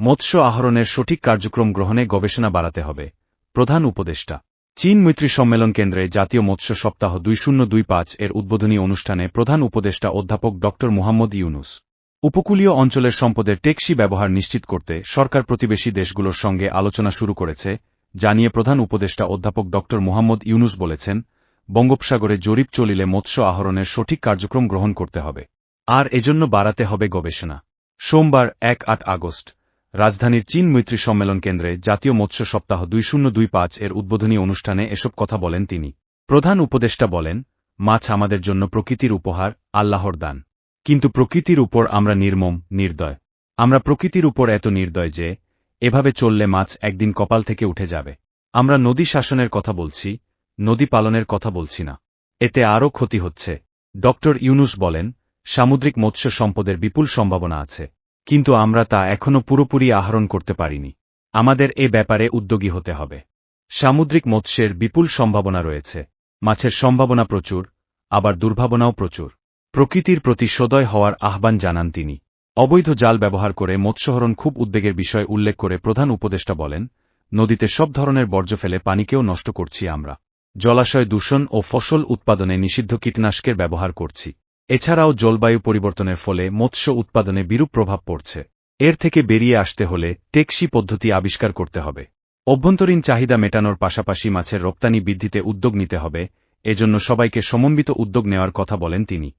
মৎস্য আহরণের সঠিক কার্যক্রম গ্রহণে গবেষণা বাড়াতে হবে। প্রধান উপদেষ্টা। চীন মৈত্রী সম্মেলন কেন্দ্রে জাতীয় মৎস্য সপ্তাহ দুই শূন্য দুই পাঁচ এর উদ্বোধনী অনুষ্ঠানে প্রধান উপদেষ্টা অধ্যাপক ড. মুহাম্মদ ইউনুস। উপকূলীয় অঞ্চলের সম্পদের টেকসি ব্যবহার নিশ্চিত করতে সরকার প্রতিবেশী দেশগুলোর সঙ্গে আলোচনা শুরু করেছে, জানিয়ে প্রধান উপদেষ্টা অধ্যাপক ড. মুহাম্মদ ইউনুস বলেছেন, বঙ্গোপসাগরে জরিপ চলিলে মৎস্য আহরণের সঠিক কার্যক্রম গ্রহণ করতে হবে। আর এজন্য বাড়াতে হবে গবেষণা। সোমবার এক আট আগস্ট রাজধানীর চীন মৈত্রী সম্মেলন কেন্দ্রে জাতীয় মৎস্য সপ্তাহ দুই শূন্য দুই পাঁচ এর উদ্বোধনী অনুষ্ঠানে এসব কথা বলেন তিনি। প্রধান উপদেষ্টা বলেন, মাছ আমাদের জন্য প্রকৃতির উপহার, আল্লাহর দান। কিন্তু প্রকৃতির উপর আমরা নির্মম, নির্দয়। আমরা প্রকৃতির উপর এত নির্দয় যে, এভাবে চললে মাছ একদিন কপাল থেকে উঠে যাবে। আমরা নদী শাসনের কথা বলছি, নদী পালনের কথা বলছি না। এতে আরও ক্ষতি হচ্ছে। ড ইউনুস বলেন, সামুদ্রিক মৎস্য সম্পদের বিপুল সম্ভাবনা আছে। কিন্তু আমরা তা এখনও পুরোপুরি আহরণ করতে পারিনি। আমাদের এ ব্যাপারে উদ্যোগী হতে হবে। সামুদ্রিক মৎস্যের বিপুল সম্ভাবনা রয়েছে। মাছের সম্ভাবনা প্রচুর, আবার দুর্ভাবনাও প্রচুর। প্রকৃতির প্রতি সদয় হওয়ার আহ্বান জানান তিনি। অবৈধ জাল ব্যবহার করে মৎস্যহরণ খুব উদ্বেগের বিষয় উল্লেখ করে প্রধান উপদেষ্টা বলেন, নদীতে সব ধরনের বর্জ্য ফেলে পানিকেও নষ্ট করছি আমরা। জলাশয় দূষণ ও ফসল উৎপাদনে নিষিদ্ধ কীটনাশকের ব্যবহার করছি। এছাড়াও জলবায়ু পরিবর্তনের ফলে মৎস্য উৎপাদনে বিরূপ প্রভাব পড়ছে। এর থেকে বেরিয়ে আসতে হলে টেকসি পদ্ধতি আবিষ্কার করতে হবে। অভ্যন্তরীণ চাহিদা মেটানোর পাশাপাশি মাছের রপ্তানি বৃদ্ধিতে উদ্যোগ নিতে হবে, এজন্য সবাইকে সমন্বিত উদ্যোগ নেওয়ার কথা বলেন তিনি।